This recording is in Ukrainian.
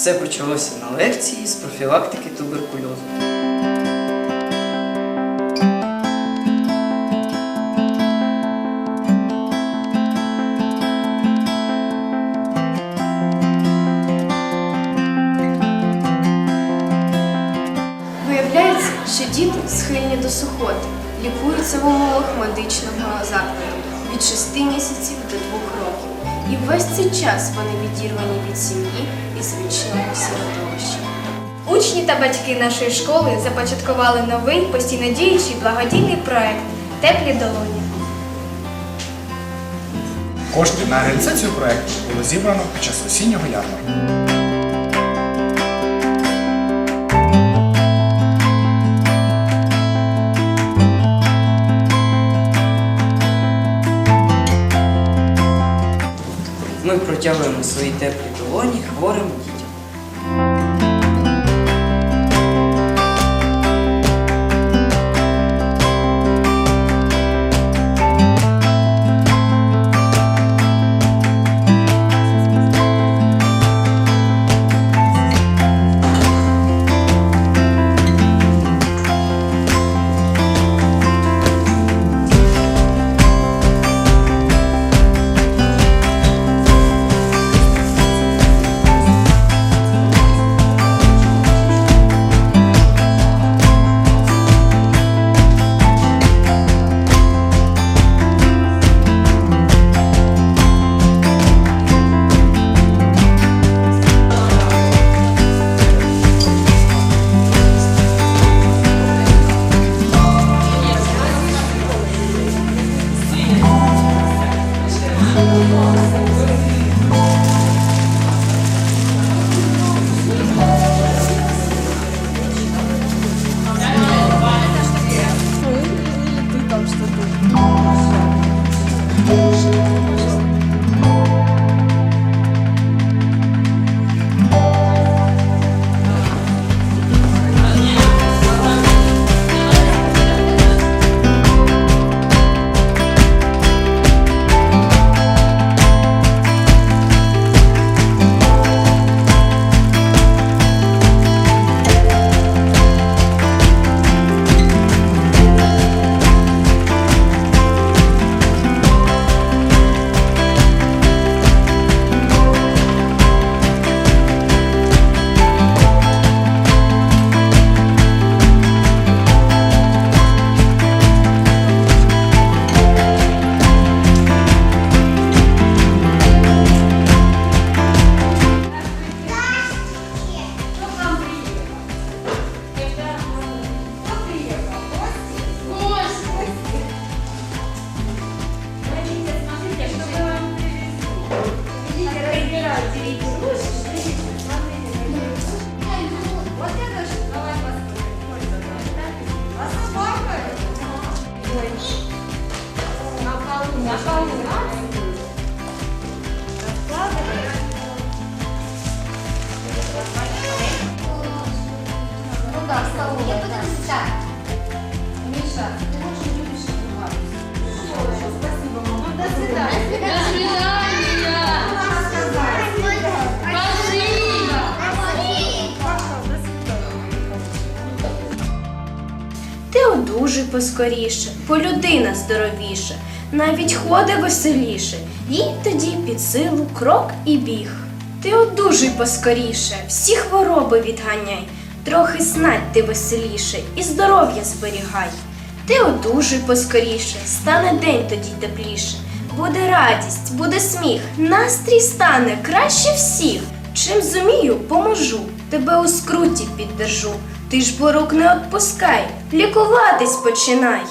Все почалося на лекції з профілактики туберкульозу. Виявляється, що діти схильні до сухоти, лікуються в умовах медичного закладу від 6 місяців до 2 років. І весь цей час вони відірвані від сім'ї і звичного середовища. Учні та батьки нашої школи започаткували новий постійно діючий благодійний проект Теплі долоні. Кошти на реалізацію проекту було зібрано під час осіннього ярмарку. Ми протягуємо свої теплі долоні хворим дітям. Миша, ты очень любишь Спасибо, мама. До свидания. Поскоріше, бо людина здоровіше, навіть ходи веселіше, їй тоді під силу крок і біг. Ти одужуй поскоріше, всі хвороби відганяй, трохи снать ти веселіше і здоров'я зберігай. Ти одужуй поскоріше, стане день тоді тепліше. Буде радість, буде сміх, настрій стане краще всіх. Чим зумію, поможу, тебе у скруті піддержу. Ти ж бо рук не отпускай, лікуватись починай.